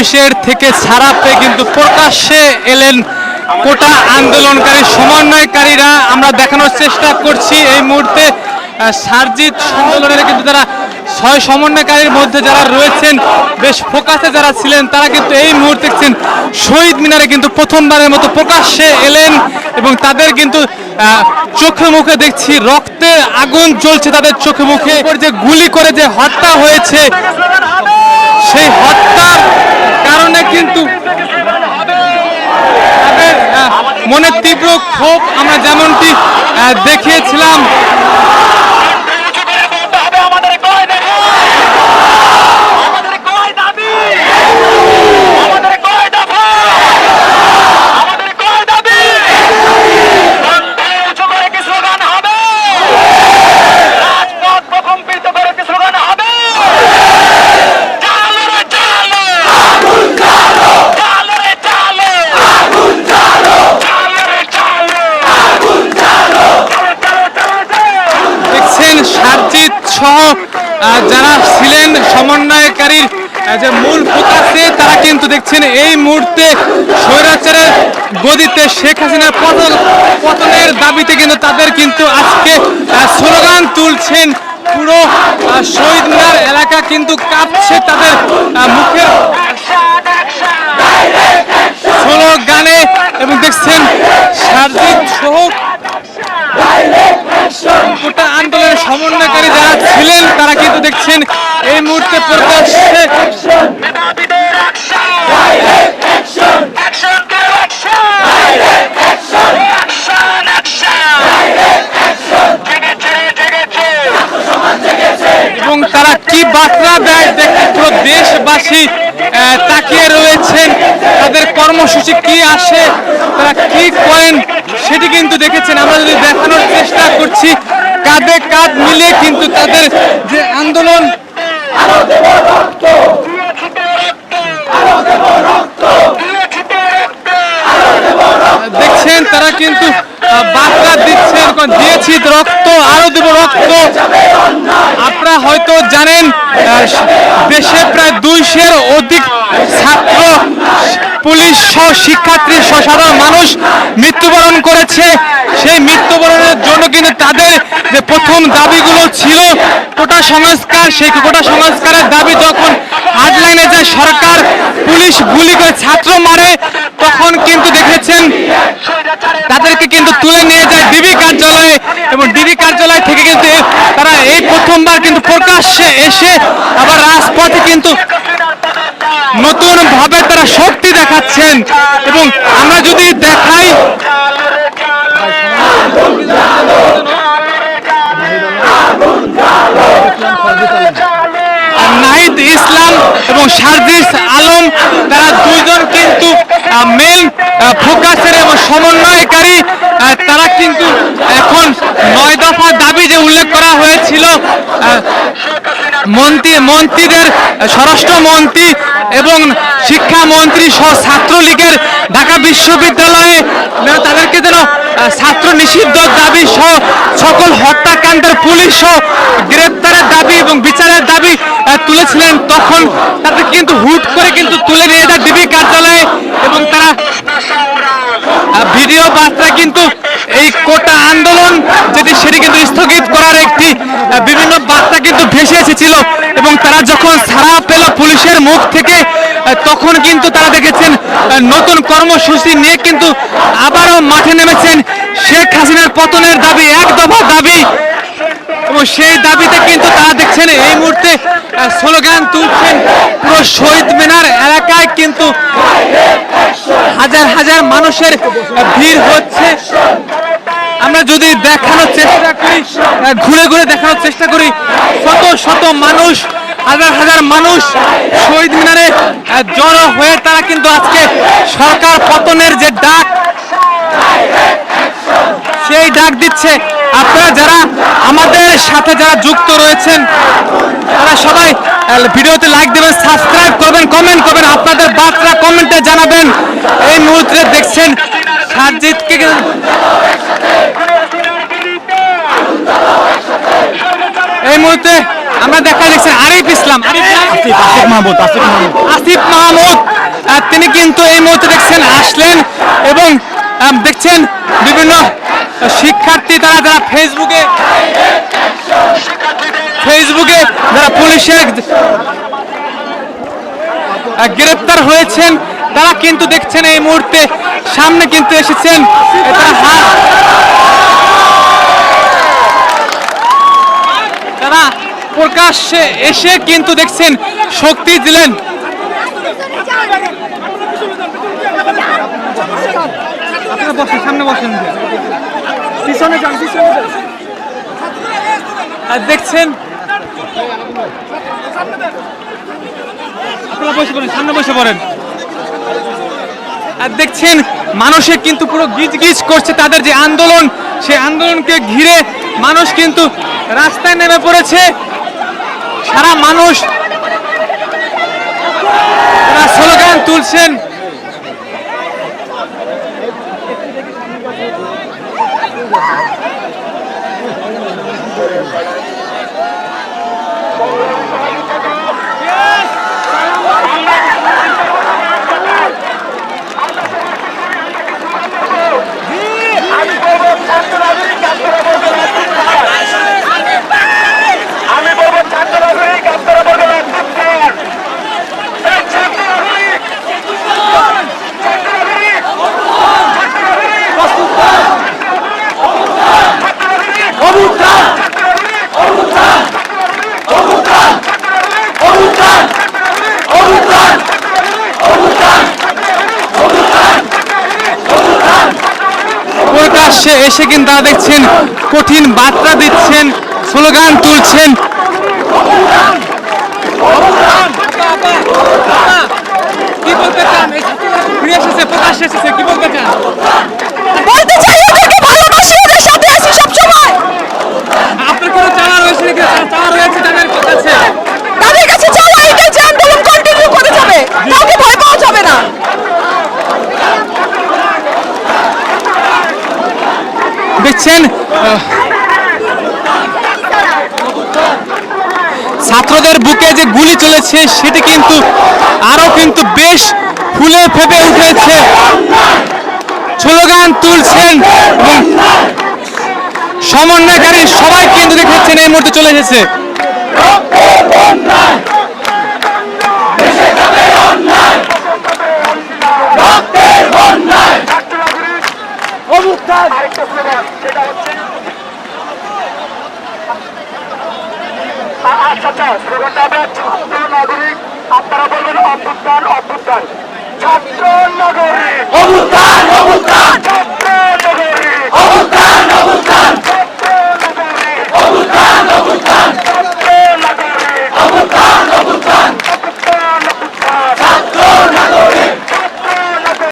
পুলিশের থেকে ছাড়া পেয়ে কিন্তু প্রকাশ্যে এলেন কোটা আন্দোলনকারী সমন্বয়কারীরা। আমরা দেখানোর চেষ্টা করছি এই মুহূর্তে সার্জিত আন্দোলনের কিন্তু যারা ছয় সমন্বয়কারীর মধ্যে যারা রয়েছেন, বেশ ফোকাসে যারা ছিলেন, তারা কিন্তু এই মুহূর্তে দেখছেন শহীদ মিনারে কিন্তু প্রথমবারের মতো প্রকাশ্যে এলেন এবং তাদের কিন্তু চোখে মুখে দেখছি রক্তের আগুন জ্বলছে তাদের চোখে মুখে। যে গুলি করে যে হত্যা হয়েছে, সেই হত্যার কিন্তু মনের মনে তীব্র ক্ষোভ আমরা যেমনটি দেখিয়েছিলাম আমাদের কয় দেখা আমাদের কয় দাবি আমাদের কয় দফা আমাদের কয় দাবি বন্দে উঁচু করে কি স্লোগান হবে রাজপথ প্রকম্পিত করে কি স্লোগান হবে চালো রে চালো চালো রে চালো চালো রে চালো দেখছেন সার্জিৎ সহ যারা ছিলেন সমন্বয়কারীর যে মূল ফোকাসে তারা কিন্তু দেখছেন এই মুহূর্তে স্বৈরাচারের গদিতে শেখ হাসিনার পতন, পতনের দাবিতে কিন্তু তাদের কিন্তু আজকে স্লোগান তুলছেন পুরো শহীদ মিনার এলাকা কিন্তু কাঁপছে তাদের মুখে। স্লোগানে এবং দেখছেন সার্জিৎ সহ গোটা আন্দোলনের সমন্বয়কারী যারা ছিলেন তারা কিন্তু দেখছেন এই মুহূর্তে প্রকাশ্যে মেধাবীদের action action action action action জেগেছে জেগেছে! এবং তারা কি বার্তা দেয় পুরো দেশবাসী আহ, তাকিয়ে রয়েছেন তাদের কর্মসূচি কি আসে তারা কি করেন সেটি কিন্তু দেখেছেন। আমরা যদি দেখানোর চেষ্টা করছি কাঁধে কাঁধ মিলে কিন্তু তাদের যে আন্দোলন, দেখছেন তারা কিন্তু বার্তা দিচ্ছেন দিয়েছি, রক্ত, আরও দেব রক্ত। আপনারা হয়তো জানেন দেশে প্রায় দুইশের অধিক ছাত্র, পুলিশ সহ শিক্ষার্থী সহ সাধারণ মানুষ মৃত্যুবরণ করেছে। সেই কিন্তু তাদের যে প্রথম দাবিগুলো ছিল কোটা সংস্কার, সেই কোটা সংস্কারের দাবি যখন হার্ডলাইনে যায়, সরকার পুলিশ গুলি করে ছাত্র মারে, তখন কিন্তু দেখেছেন তাদেরকে কিন্তু তুলে নিয়ে যায় ডিবি কার্যালয়ে এবং ডিবি কার্যালয় থেকে কিন্তু তারা এই প্রথমবার কিন্তু প্রকাশ্যে এসে আবার রাজপথে কিন্তু নতুন ভাবে তারা শক্তি দেখাচ্ছেন এবং আমরা যদি দেখাই নাহিদ ইসলাম এবং সার্জিস আলম তারা দুইজন কিন্তু মেন ফোকাসের এবং সমন্বয়কারী তারা কিন্তু এখন নয় দফা দাবি যে উল্লেখ করা হয়েছিল মন্ত্রী মন্ত্রীদের স্বরাষ্ট্রমন্ত্রী এবং শিক্ষামন্ত্রী সহ ছাত্রলীগের ঢাকা বিশ্ববিদ্যালয়ে তাদেরকে যেন ছাত্র নিষিদ্ধ দাবি সহ সকল হত্যাকাণ্ডের পুলিশ সহ গ্রেপ্তারের দাবি এবং বিচারের দাবি তুলেছিলেন, তখন তাদের কিন্তু হুট করে কিন্তু তুলে নিয়ে যায় ডিবি কার্যালয়ে এবং তারা বার্তা কিন্তু এই কোটা আন্দোলন যেটি সেটি কিন্তু স্থগিত করার একটি বিভিন্ন বার্তা কিন্তু ভেসে এসেছিল এবং তারা যখন সারা পেল পুলিশের মুখ থেকে তখন কিন্তু তারা দেখেছেন নতুন কর্মসূচি নিয়ে কিন্তু আবারও মাঠে নেমেছেন শেখ হাসিনার পতনের দাবি, এক দফা দাবি। সেই দাবিতে কিন্তু তারা দেখছেন এই মুহূর্তে স্লোগান তুলছেন পুরো শহীদ মিনার এলাকায় কিন্তু হাজার হাজার মানুষের ভিড় হচ্ছে। আমরা যদি দেখানোর চেষ্টা করি ঘুরে ঘুরে দেখানোর চেষ্টা করি, শত শত মানুষ, হাজার হাজার মানুষ শহীদ মিনারে জড়ো হয়ে তারা কিন্তু আজকে সরকার পতনের যে ডাক, সেই ডাক দিচ্ছে আপনারা যারা আমাদের সাথে যারা যুক্ত রয়েছেন তারা সবাই ভিডিওতে লাইক দেবেন সাবস্ক্রাইব করবেন কমেন্ট করবেন আপনাদের বার্তা কমেন্টে জানাবেন। এই মুহূর্তে দেখছেন সাজিদকে এই মুহূর্তে আমরা দেখা দেখছি আরিফ ইসলাম। আসিফ মাহমুদ আসিফ মাহমুদ। আসিফ মাহমুদ কিন্তু এই মুহূর্তে দেখছেন আসলেন এবং দেখছেন বিভিন্ন শিক্ষার্থী তারা যারা ফেসবুকে ফেসবুকে যারা পুলিশের গ্রেপ্তার হয়েছেন, তারা কিন্তু দেখছেন এই মুহূর্তে সামনে কিন্তু এসেছেন। তারা প্রকাশ্যে এসে কিন্তু দেখছেন, শক্তি দিলেন। সামনে বসেন। পিছনে যান পিছনে যান। দেখছেন? আর দেখছেন, মানুষে কিন্তু পুরো গিজ গিজ করছে তাদের যে আন্দোলন সেই আন্দোলনকে ঘিরে মানুষ কিন্তু রাস্তায় নেমে পড়েছে। সারা মানুষ তারা স্লোগান তুলছেন আমি বলব ছাত্র নাগরিক আপনারা বলবেন আমি বলব ছাত্র নাগরিক আপনারা বলবেন অভ্যুত্থান। এই ছাত্র নাগরিক ছাত্র নাগরিক ছাত্র নাগরিক ছাত্র নাগরিক অভ্যুত্থান ছাত্র নাগরিক অভ্যুত্থান অভ্যুত্থান ছাত্র নাগরিক অভ্যুত্থান অভ্যুত্থান অভ্যুত্থান প্রকাশ্যে এসে কিন্তু তারা দেখছেন, কঠিন বার্তা দিচ্ছেন, স্লোগান তুলছেন। কি বলতে চান? এই এসেছে, কি বলতে দেখছেন ছাত্রদের বুকে যে গুলি চলেছে, সেটি কিন্তু আরও কিন্তু বেশ ফুলে ফেপে উঠেছে। স্লোগান তুলছেন সমন্বয়কারী সবাই কিন্তু দেখেছেন, এই মুহূর্তে চলে এসেছে। আ- আচ্ছা আচ্ছা ছাত্র নাগরিক আপনারা বলবেন অভ্যুত্থান অভ্যুত্থান। ছাত্র